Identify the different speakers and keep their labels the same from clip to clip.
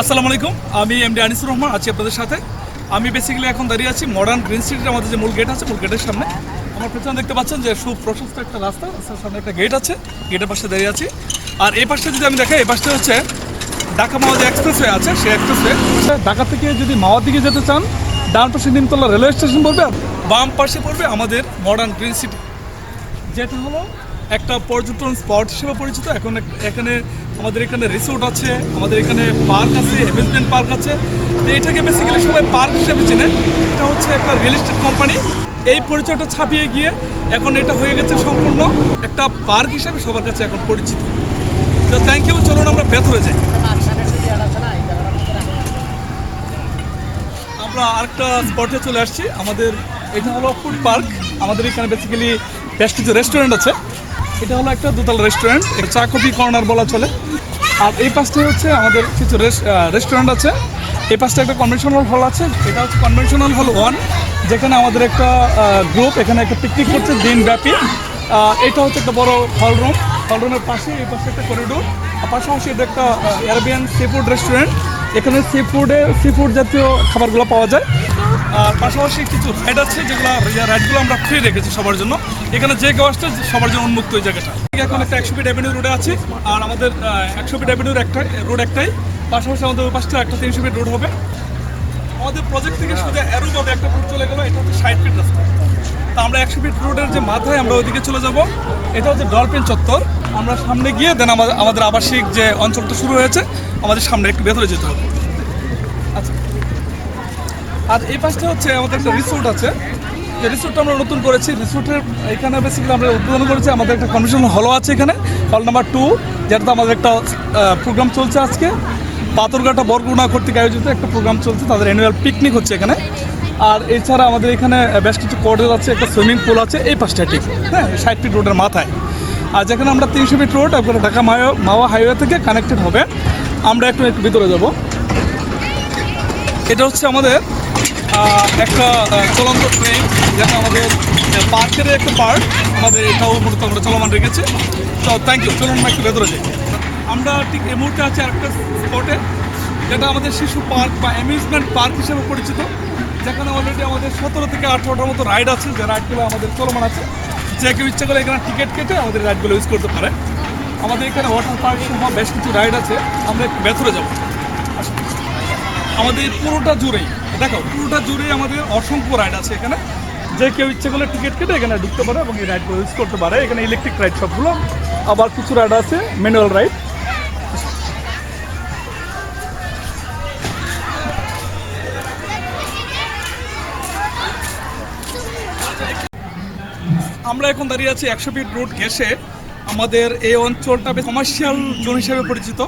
Speaker 1: আসসালামু আলাইকুম, আমি এম ডি আনিসুর রহমান, আছি আপনাদের সাথে। আমি বেসিক্যালি এখন দাঁড়িয়ে আছি মডার্ন গ্রিন সিটির আমাদের যে মূল গেট আছে, মূল গেটের সামনে। আমার পেছনে দেখতে পাচ্ছেন যে সুপ্রশস্ত একটা রাস্তা, রাস্তার সামনে একটা গেট আছে গেটের পাশে দাঁড়িয়ে আছি। আর এই পাশটা যদি আমি দেখাই এই পাশটা হচ্ছে ঢাকা মাওয়া যে এক্সপ্রেসওয়ে আছে, সেই এক্সপ্রেসওয়ে ঢাকা থেকে যদি মাওয়ার দিকে যেতে চান, ডান পাশে নিমতলা রেলওয়ে স্টেশন পড়বে বাম পাশে পড়বে আমাদের মডার্ন গ্রিন সিটি যেটা হলো একটা পর্যটন স্পট হিসেবে পরিচিত। এখন এখানে আমাদের এখানে রিসোর্ট আছে, আমাদের এখানে পার্ক আছে অ্যামিউজমেন্ট পার্ক আছে। তো এটাকে বেসিক্যালি সবাই পার্ক হিসেবে চেনে। এটা হচ্ছে একটা রিয়েল এস্টেট কোম্পানি এই পরিচয়টা ছাপিয়ে গিয়ে এখন এটা হয়ে গেছে সম্পূর্ণ। একটা পার্ক হিসেবে সবার কাছে এখন পরিচিত। তো থ্যাংক ইউ চলুন আমরা ব্যথ হয়ে যাই। আমরা আরেকটা স্পটে চলে আসছি। আমাদের, এটা হলো ফুড পার্ক আমাদের এখানে বেসিক্যালি বেশ কিছু রেস্টুরেন্ট আছে। এটা হলো একটা দোতলা রেস্টুরেন্ট চা কফি কর্নার বলা চলে। আর এই পাশটায় হচ্ছে আমাদের কিছু রেস্টুরেন্ট আছে। এই পাশটা একটা কনভেনশনাল হল আছে। এটা হচ্ছে কনভেনশনাল হল ওয়ান যেখানে আমাদের একটা গ্রুপ এখানে একটা পিকনিক করছে দিনব্যাপী। এটা হচ্ছে একটা বড় হল রুম হল রুমের পাশে এই পাশে একটা করিডোর আর পাশাপাশি এটা একটা এয়ারবিয়ান সি ফুড রেস্টুরেন্ট এখানে সি ফুডে সি ফুড জাতীয় খাবারগুলো পাওয়া যায়। আর পাশাপাশি কিছু রাইড আছে, যেগুলো রাইডগুলো আমরা ফ্রি রেখেছি সবার জন্য। এখানে যে কেউ আসছে, সবার জন্য উন্মুক্ত ওই জায়গাটা। এখন একটা একশো ফিট অ্যাভিনিউ রোডে আছে, আর আমাদের একশো ফিট অ্যাভিনিউর একটা রোড একটাই। পাশাপাশি আমাদের ওই পাশটা একটা তিনশো ফিট রোড হবে। আমাদের প্রজেক্ট থেকে শুধু অ্যারোভাবে একটা রুট চলে গেলো, এটা হচ্ছে ষাট ফিট রাস্তা। তা আমরা একশো ফিট রোডের যে মাথায় আমরা ওইদিকে চলে যাব। এটা হচ্ছে ডলফিন চত্বর। আমরা সামনে গিয়ে দেন আমাদের আমাদের আবাসিক যে অঞ্চলটা শুরু হয়েছে, আমাদের সামনে একটু ভেতরে যেতে হবে। আচ্ছা। আর এই পাশটা হচ্ছে আমাদের একটা রিসোর্ট আছে। যে রিসোর্টটা আমরা নতুন করেছি। রিসোর্টের এখানে বেসিক্যালি আমরা উদ্বোধন করেছি আমাদের একটা কনভেনশন হলও আছে এখানে। হল নাম্বার টু যেটাতে আমাদের একটা প্রোগ্রাম চলছে আজকে। পাথরঘাটা বরগুনা কর্তৃক আয়োজিত একটা প্রোগ্রাম চলছে, তাদের অ্যানুয়াল পিকনিক হচ্ছে এখানে। আর এছাড়া আমাদের এখানে বেশ কিছু কোর্টেজ আছে, একটা সুইমিং পুল আছে, এই পাশটা ঠিক হ্যাঁ ষাট ফিট রোডের মাথায়। আর যেখানে আমরা তিনশো ফিট রোড আপনার ঢাকা মায়া মাওয়া হাইওয়ে থেকে কানেক্টেড হবে। আমরা একটু একটু ভিতরে যাব। এটা হচ্ছে আমাদের একটা চলন্ত ট্রেন যেটা আমাদের পার্কের একটা পার্ক আমাদের এটাও মূলত আমরা চলমান রেখেছি। তো থ্যাংক ইউ চলুন একটু ভেতরে যাই। আমরা ঠিক এই মুহূর্তে আছি আরেকটা স্পটে যেটা আমাদের শিশু পার্ক বা অ্যামিউজমেন্ট পার্ক হিসেবে পরিচিত, যেখানে অলরেডি আমাদের সতেরো থেকে আঠেরোটার মতো রাইড আছে, যে রাইডগুলো আমাদের চলমান আছে। যে কেউ ইচ্ছা করে এখানে টিকিট কেটে আমাদের রাইডগুলো ইউজ করতে পারে। আমাদের এখানে ওয়াটার পার্ক সহ বেশ কিছু রাইড আছে, আমরা একটু ভেতরে যাব। আমাদের পুরোটা জুড়েই দেখো পুরোটা জুড়েই আমাদের অসংখ্য রাইড আছে এখানে। যে কেউ ইচ্ছে করলে টিকিট কেটে এখানে ঢুকতে পারে এবং এই রাইডগুলো ইউজ করতে পারে। এখানে ইলেকট্রিক রাইড সবগুলো, আবার কিছু রাইড আছে ম্যানুয়াল রাইড আমরা এখন দাঁড়িয়ে আছি একশো ফিট রোড ঘেসে আমাদের এই অঞ্চলটা বেশ কমার্শিয়াল জোন হিসেবে পরিচিত।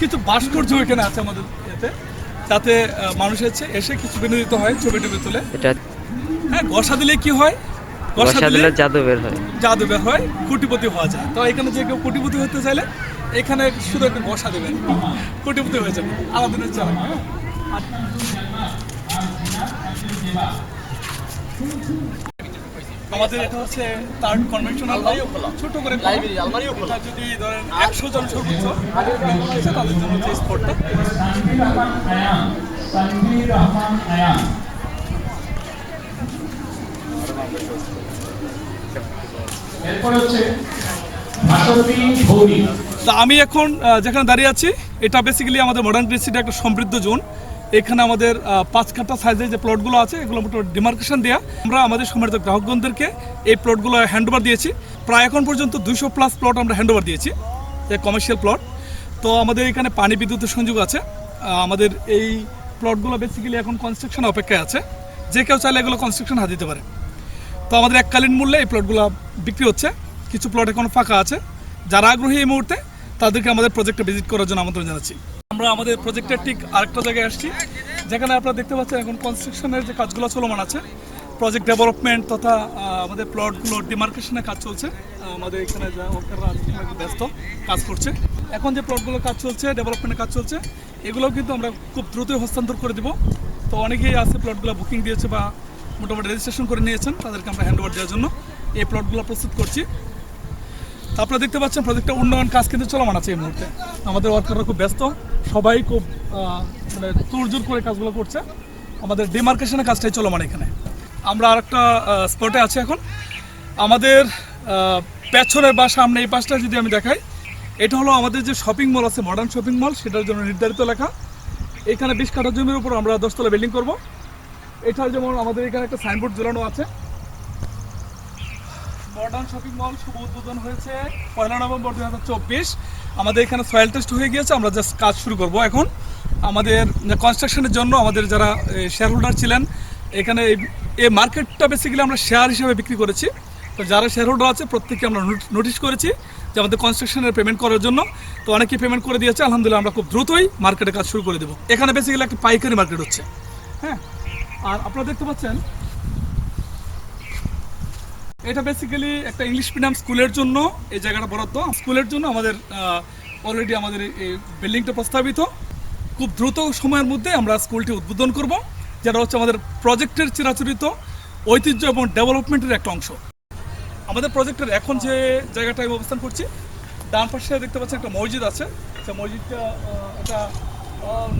Speaker 1: কিছু ভাস্কর্য এখানে আছে আমাদের এতে তাতে মানুষ এসে এসে কিছু বিনোদিত হয় ছবি টবি তুলে।
Speaker 2: এটা
Speaker 1: হ্যাঁ গসা দিলে কি হয়? গসা দিলে
Speaker 2: জাদু বের হয়।
Speaker 1: জাদু বের হয় কোটিপতি হওয়া যায়। তো এখানে যে কেউ কোটিপতি হতে চাইলে এখানে শুধু একটা গসা দেবেন কোটিপতি হয়ে যাবে। আলাদিনের চাল। আমাদের এটা হচ্ছে তার কনভেনশনাল ছোট করে লাইব্রেরি আলমারিও খোলা। যদি ধরেন একশো জন সর্বোচ্চ তাদের জন্য হচ্ছে স্পটটা আমি এখন যেখানে দাঁড়িয়ে আছি এটা বেসিক্যালি আমাদের মডার্ন কৃষিটা একটা সমৃদ্ধ জোন এখানে আমাদের পাঁচ কাটা সাইজের যে প্লটগুলো আছে এগুলো মোটামুটি ডিমার্কেশন দেওয়া আমরা আমাদের সম্মানিত গ্রাহকগণদেরকে এই প্লটগুলো হ্যান্ডওভার দিয়েছি। প্রায় এখন পর্যন্ত দুইশো প্লাস প্লট আমরা হ্যান্ডওভার দিয়েছি কমার্শিয়াল প্লট তো আমাদের এখানে পানি বিদ্যুতের সংযোগ আছে। আমাদের এই প্লটগুলো বেসিক্যালি এখন কনস্ট্রাকশন অপেক্ষায় আছে। যে কেউ চাইলে এগুলো কনস্ট্রাকশন হাত দিতে পারে। তো আমাদের এককালীন মূল্যে এই প্লটগুলো বিক্রি হচ্ছে। কিছু প্লট এখন ফাঁকা আছে। যারা আগ্রহী এই মুহূর্তে, তাদেরকে আমাদের প্রজেক্টটা ভিজিট করার জন্য আমন্ত্রণ জানাচ্ছি। আমরা আমাদের প্রজেক্টের ঠিক আরেকটা জায়গায় আসছি। যেখানে আপনারা দেখতে পাচ্ছেন এখন কনস্ট্রাকশনের যে কাজগুলো চলমান আছে। প্রজেক্ট ডেভেলপমেন্ট তথা আমাদের প্লটগুলো ডিমার্কেশনের কাজ চলছে। আমাদের এখানে যা ওয়ার্কাররা ব্যস্ত কাজ করছে। এখন যে প্লটগুলো কাজ চলছে ডেভেলপমেন্টের কাজ চলছে এগুলো কিন্তু আমরা খুব দ্রুতই হস্তান্তর করে দিব। তো অনেকেই আছে প্লটগুলো বুকিং দিয়েছে বা মোটামুটি রেজিস্ট্রেশন করে নিয়েছেন, তাদেরকে আমরা হ্যান্ড ওভার দেওয়ার জন্য। এই প্লটগুলো প্রস্তুত করছি। আপনারা দেখতে পাচ্ছেন প্রজেক্টটা উন্নয়ন কাজ কিন্তু চলমান আছে এই মুহূর্তে। আমাদের ওয়ার্কাররা খুব ব্যস্ত, সবাই খুব মানে তোড়জোড় করে কাজগুলো করছে। আমাদের ডিমার্কেশনের কাজটাই চলমান এখানে। আমরা আর একটা স্পটে আছি এখন। আমাদের পেছনের বা সামনে এই পাশটা যদি আমি দেখাই, এটা হলো আমাদের যে শপিং মল আছে মডার্ন শপিং মল সেটার জন্য নির্ধারিত লেখা। এখানে বিশ কাঠা জমির উপর আমরা দশতলা বিল্ডিং করব। এটার যেমন আমাদের এখানে একটা সাইনবোর্ড ঝোলানো আছে। মডার্ন শপিং মল শুভ উদ্বোধন হয়েছে পয়লা নভেম্বর দুই হাজার চব্বিশ। আমাদের এখানে সয়েল টেস্ট হয়ে গিয়েছে, আমরা জাস্ট কাজ শুরু করব এখন। আমাদের কনস্ট্রাকশনের জন্য আমাদের যারা শেয়ার হোল্ডার ছিলেন, এখানে এই- মার্কেটটা বেসিক্যালি আমরা শেয়ার হিসেবে বিক্রি করেছি। তো যারা শেয়ার হোল্ডার আছে, প্রত্যেককে আমরা নোটিশ করেছি যে আমাদের কনস্ট্রাকশনের পেমেন্ট করার জন্য। তো অনেকেই পেমেন্ট করে দিয়েছে, আলহামদুলিল্লাহ আমরা খুব দ্রুতই মার্কেটে কাজ শুরু করে দেবো। এখানে বেসিক্যালি একটা পাইকারি মার্কেট হচ্ছে হ্যাঁ? আর আপনারা দেখতে পাচ্ছেন এটা বেসিক্যালি একটা ইংলিশ মিডিয়াম স্কুলের জন্য, এই জায়গাটা বরাদ্দ। স্কুলের জন্য আমাদের অলরেডি আমাদের এই বিল্ডিংটা প্রস্তাবিত। খুব দ্রুত সময়ের মধ্যে আমরা স্কুলটি উদ্বোধন করব, যেটা হচ্ছে আমাদের প্রজেক্টের চিরাচরিত ঐতিহ্য এবং ডেভেলপমেন্টের একটা অংশ। আমাদের প্রজেক্টের এখন যে জায়গাটায় আমি অবস্থান করছি, ডান পাশে দেখতে পাচ্ছেন একটা মসজিদ আছে। সে মসজিদটা এটা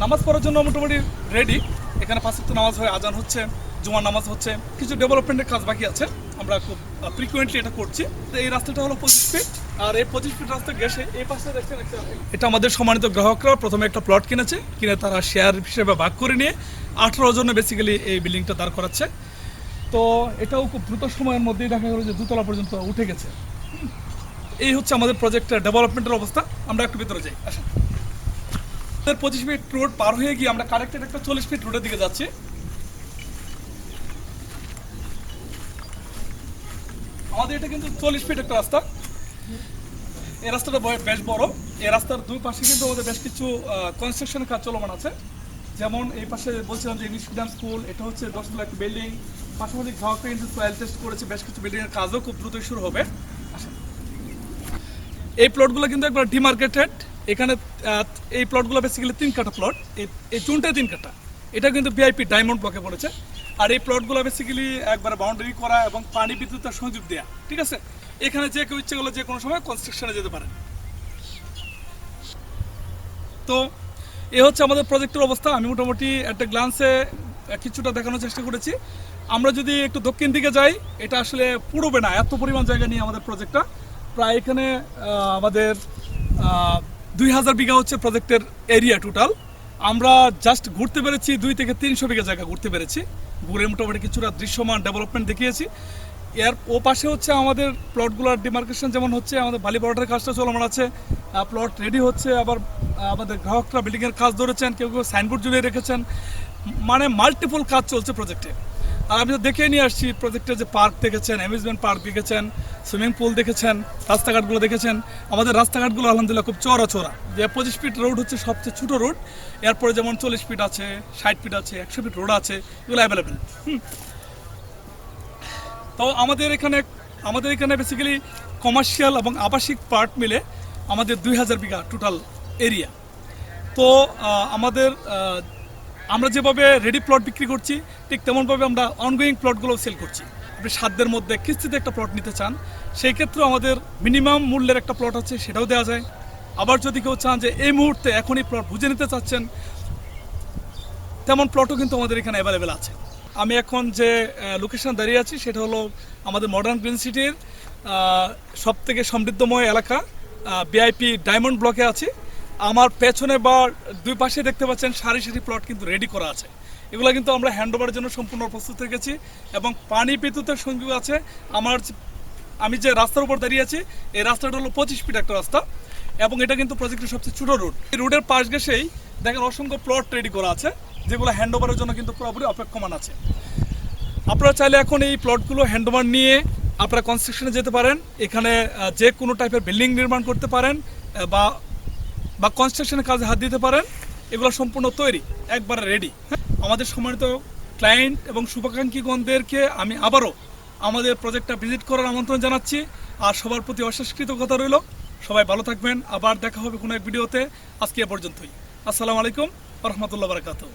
Speaker 1: নামাজ পড়ার জন্য মোটামুটি রেডি এখানে পাঁচ নামাজ হয়, আজান হচ্ছে, জুমার নামাজ হচ্ছে, কিছু ডেভেলপমেন্টের কাজ বাকি আছে। আমরা খুব ফ্রিকুয়েন্টলি এটা করছি। তো এই রাস্তাটা হলো পঁচিশ ফিট আর এই পঁচিশ ফিট রাস্তা গেছে এই পাশে দেখছেন একটা- এটা আমাদের সম্মানিত গ্রাহকরা প্রথমে একটা প্লট কিনেছে, কিনে তারা শেয়ার হিসেবে ভাগ করে নিয়ে আঠারো জনে বেসিক্যালি এই বিল্ডিংটা দাঁড় করাচ্ছে। তো এটাও খুব দ্রুত সময়ের মধ্যেই দেখা গেলো যে দুতলা পর্যন্ত উঠে গেছে। এই হচ্ছে আমাদের প্রজেক্টের ডেভেলপমেন্টের অবস্থা। আমরা একটু ভিতরে যাই, আসেন। পঁচিশ ফিট রোড পার হয়ে গিয়ে আমরা কারেক্টেড একটা চল্লিশ ফিট রোডের দিকে যাচ্ছি। আমাদের এটা কিন্তু চল্লিশ ফিট একটা রাস্তা। এই রাস্তাটা বেশ বড়। এই রাস্তার দুই পাশে কিন্তু আমাদের বেশ কিছু কনস্ট্রাকশনের কাজ চলমান আছে। যেমন এই পাশে বলছিলাম যে ইংলিশ মিডিয়াম স্কুল এটা হচ্ছে দশতলা একটা বিল্ডিং পাশাপাশি গ্রাহকরা কিন্তু সয়েল টেস্ট করেছে, বেশ কিছু বিল্ডিং এর কাজও খুব দ্রুতই শুরু হবে। আসেন। এই প্লটগুলো কিন্তু একবার ডিমার্কেটেড এখানে এই প্লটগুলো বেসিক্যালি তিন কাটা প্লট এই চুনটাই তিন কাটা এটা কিন্তু ভিআইপি ডায়মন্ড ব্লকে পড়েছে। আর এই প্লটগুলো বেসিক্যালি একবার বাউন্ডারি করা এবং পানি বিদ্যুতের সংযোগ দেওয়া ঠিক আছে? এখানে যে কেউ ইচ্ছে যে কোনো সময় কনস্ট্রাকশনে যেতে পারে তো, এ হচ্ছে আমাদের প্রজেক্টের অবস্থা। আমি মোটামুটি একটা গ্লান্সে কিছুটা দেখানোর চেষ্টা করেছি। আমরা যদি একটু দক্ষিণ দিকে যাই, এটা আসলে পুরোবে না। এত পরিমাণ জায়গা নিয়ে আমাদের প্রজেক্টটা প্রায় এখানে আমাদের দুই হাজার বিঘা হচ্ছে প্রজেক্টের এরিয়া টোটাল আমরা জাস্ট ঘুরতে পেরেছি দুই থেকে তিনশো বিঘা জায়গা ঘুরতে পেরেছি। ঘুরে মোটামুটি কিছুটা দৃশ্যমান ডেভেলপমেন্ট দেখিয়েছি। এর ও পাশে হচ্ছে আমাদের প্লটগুলোর ডিমার্কেশন যেমন হচ্ছে আমাদের বালি বর্ডারের কাজটা চলমান আছে প্লট রেডি হচ্ছে, আবার আমাদের গ্রাহকরা বিল্ডিংয়ের কাজ ধরেছেন, কেউ কেউ সাইনবোর্ড জুড়ে রেখেছেন মানে মাল্টিপল কাজ চলছে প্রজেক্টে আর আমি তো দেখে নিয়ে আসছি প্রজেক্টের যে পার্ক দেখেছেন অ্যামিউজমেন্ট পার্ক দেখেছেন সুইমিং পুল দেখেছেন, রাস্তাঘাটগুলো দেখেছেন। আমাদের রাস্তাঘাটগুলো আলহামদুলিল্লাহ খুব চড়া চড়া। যে পঁচিশ ফিট রোড হচ্ছে সবচেয়ে ছোটো রোড এরপরে যেমন চল্লিশ ফিট আছে, ষাট ফিট আছে, একশো ফিট রোড আছে, এগুলো অ্যাভেলেবেল তো আমাদের এখানে আমাদের এখানে বেসিক্যালি কমার্শিয়াল এবং আবাসিক পার্ট মিলে আমাদের দুই হাজার বিঘা টোটাল এরিয়া তো আমাদের আমরা যেভাবে রেডি প্লট বিক্রি করছি, ঠিক তেমনভাবে আমরা অনগোয়িং প্লটগুলো সেল করছি। আপনি সাধ্যের মধ্যে কিস্তিতে একটা প্লট নিতে চান, সেই ক্ষেত্রে আমাদের মিনিমাম মূল্যের একটা প্লট আছে, সেটাও দেওয়া যায়। আবার যদি কেউ চান যে এই মুহূর্তে এখনই প্লট বুঝে নিতে চাচ্ছেন, তেমন প্লটও কিন্তু আমাদের এখানে অ্যাভেলেবেল আছে। আমি এখন যে লোকেশন দাঁড়িয়ে আছি, সেটা হলো আমাদের মডার্ন গ্রিন সিটির সব থেকে সমৃদ্ধময় এলাকা বিআইপি ডায়মন্ড ব্লকে আছি। আমার পেছনে বা দুই পাশে দেখতে পাচ্ছেন সারি সারি প্লট কিন্তু রেডি করা আছে। এগুলো কিন্তু আমরা হ্যান্ডওভারের জন্য সম্পূর্ণ প্রস্তুত রেখেছি এবং পানি বিদ্যুতের সংযোগ আছে। আমার আমি যে রাস্তার উপর দাঁড়িয়ে আছি, এই রাস্তাটা হলো পঁচিশ ফিট একটা রাস্তা এবং এটা কিন্তু প্রজেক্টের সবচেয়ে ছোট রোড এই রোডের পাশ ঘেসেই দেখেন অসংখ্য প্লট রেডি করা আছে, যেগুলো হ্যান্ডওভারের জন্য কিন্তু পুরোপুরি অপেক্ষমান আছে। আপনারা চাইলে এখন এই প্লটগুলো হ্যান্ডওভার নিয়ে আপনারা কনস্ট্রাকশনে যেতে পারেন। এখানে যে কোনো টাইপের বিল্ডিং নির্মাণ করতে পারেন বা বা কনস্ট্রাকশনের কাজে হাত দিতে পারেন। এগুলো সম্পূর্ণ তৈরি, একবারে রেডি আমাদের সম্মানিত ক্লায়েন্ট এবং শুভাকাঙ্ক্ষীগণদেরকে আমি আবারও আমাদের প্রজেক্টটা ভিজিট করার আমন্ত্রণ জানাচ্ছি। আর সবার প্রতি অশেষ কৃতজ্ঞতা রইল। সবাই ভালো থাকবেন। আবার দেখা হবে কোনো এক ভিডিওতে আজকে এ পর্যন্তই। আসসালামু আলাইকুম। রহমতুল্লাহ বারকাতুহ।